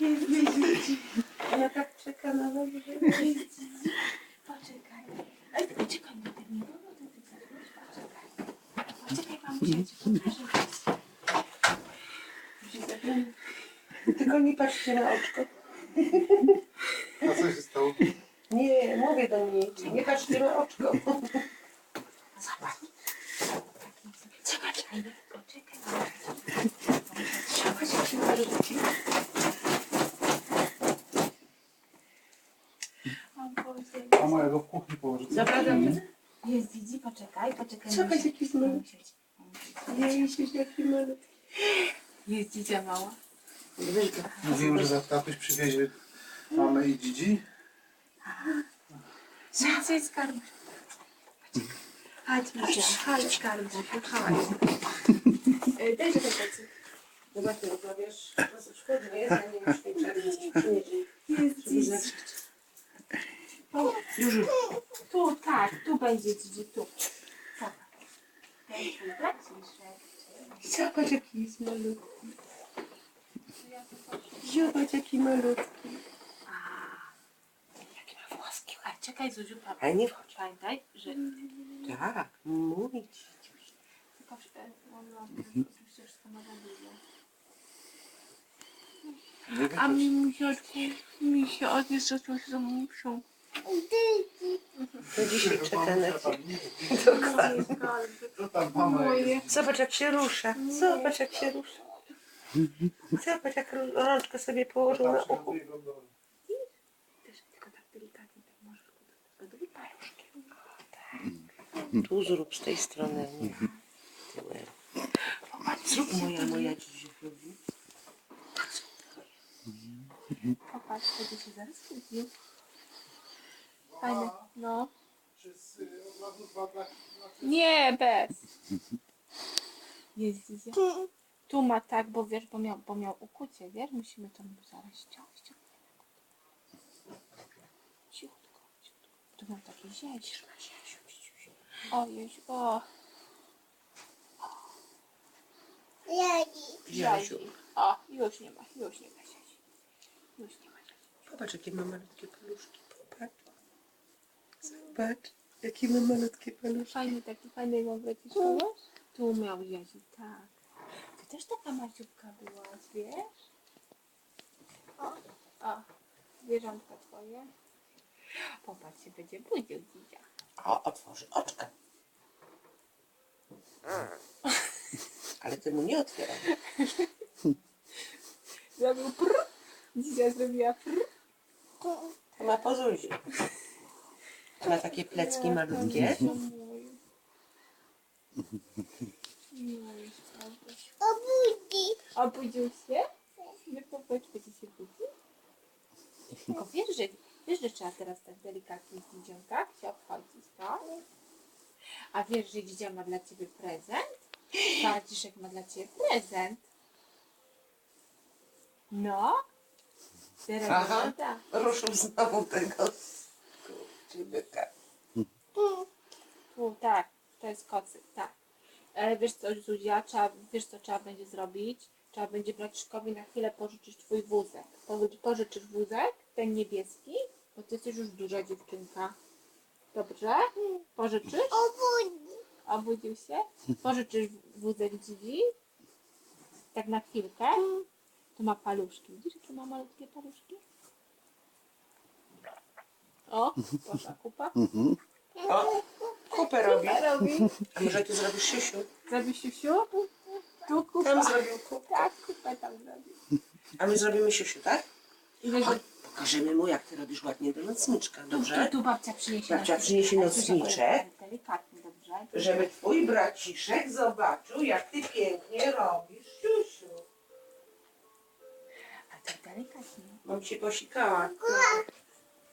Jest Zizi. Ja tak czekam na was, że. Poczekaj. Ej, poczekaj na ten miło, no to ty poczekaj. Poczekaj, mamusia ci pokaże. Już zabrałem. Tylko nie patrzcie na oczko. A co się stało? Nie, mówię do niej. Nie patrzcie na oczko. Zobacz. Czekaj, poczekaj. Zobacz, jak się malutki. O Boże. A mojego w kuchni położyć. Dobrze. Jest Zizi, poczekaj, poczekaj. Zobacz, mamusia. jaki smak. Mamusia ci- Jezus, jaki malutki. Jest Zizia mała. Mówiłem, że za tatuś przywiezie mamę i dzidzi. Zizia skarb. Chodź, Misia, chodź, skarb. Chodź. E, Dajże ten kocyk. Zobaczmy. To nie? Zanim już przyniesie. Jest Żeby Zizi. zacząć. Już. Tu, będzie Zizi, tu. Zobacz, jaki jest malutki. Zobacz, jaki malutki. Jakie ma włoski. A czekaj, Zuziu, papa. Ale nie wchodź. Pamiętaj, że... Tak, mówić. Tylko, e, że to ma dużo. A mi mi się odnieść do coś za muszą. To dzisiaj czeka na. Dokładnie. Moje. Zobacz, jak się rusza. Zobacz, jak się rusza. Zobacz, jak ró- rączkę sobie położył na uchu. Tylko tak delikatnie, paluszkiem. Tu zrób z tej strony. Nie. Zrób moja, moja dziś. Popatrz, będzie się zaraz kupił. Fajne, no. Przez y, od razu dwa. Nie, bez. Jest Zizia. Tu ma tak, bo wiesz, bo miał, bo miał ukucie, wiesz? Musimy to mu zaraz ściągnąć. Cichutko, cichutko. Tu mam takie zieć. Ojej, o. Ziasiu. O, już nie ma, już nie ma zieci. Już nie ma. Popatrz, jakie ma malutkie paluszki. Popatrz. Zobacz, jakie ma malutkie paluszki. Fajny taki, fajny mam braciszko, masz? Tu miał zieci, tak. Ty też taka maciubka byłaś, wiesz? O, o, zwierzątka twoje. Popatrz, się będzie budził dziecia. O, otworzy oczka. Ale ty mu nie otwieraj. Zrobił prr. Dziecia zrobiła prr. To ma pozuzi. Ma takie plecki malutkie. Mój, Obudził. Się? Nie popatrz, będzie się budził. Tylko wiesz, że, wiesz, że trzeba teraz tak delikatnie z dzidzią, tak? Się obchodzić, tak? A wiesz, że dzidzia ma dla ciebie prezent? Bardziszek ma dla ciebie prezent. No? Teraz Aha. Ruszył znowu tego skurczybyka. Tu, tak, to jest kocyk, tak. Ale wiesz co, Zuzia, trzeba, wiesz co trzeba będzie zrobić? Trzeba będzie braciszkowi na chwilę pożyczyć twój wózek. Po- Pożyczysz wózek, ten niebieski, bo ty jesteś już duża dziewczynka. Dobrze? Pożyczysz? Obudził się? Pożyczysz wózek dziwi? Tak na chwilkę? To ma paluszki. Widzisz, jakie ma malutkie paluszki? O, poszła kupa. O, kupę robi. Robi. A może ty zrobisz siusiu? Zrobi siusiu? Tu kupa. Tam zrobił kupę. Tak, kupę tam zrobi. A my zrobimy siusiu, tak? Chodź, pokażemy mu, jak ty robisz ładnie do nocniczka, tu, dobrze? tu, tu babcia przyniesie. Babcia przyniesie nocniczek. Delikatnie, dobrze? Żeby twój braciszek zobaczył, jak ty pięknie robisz siusiu. A tak delikatnie. Mam się posikała.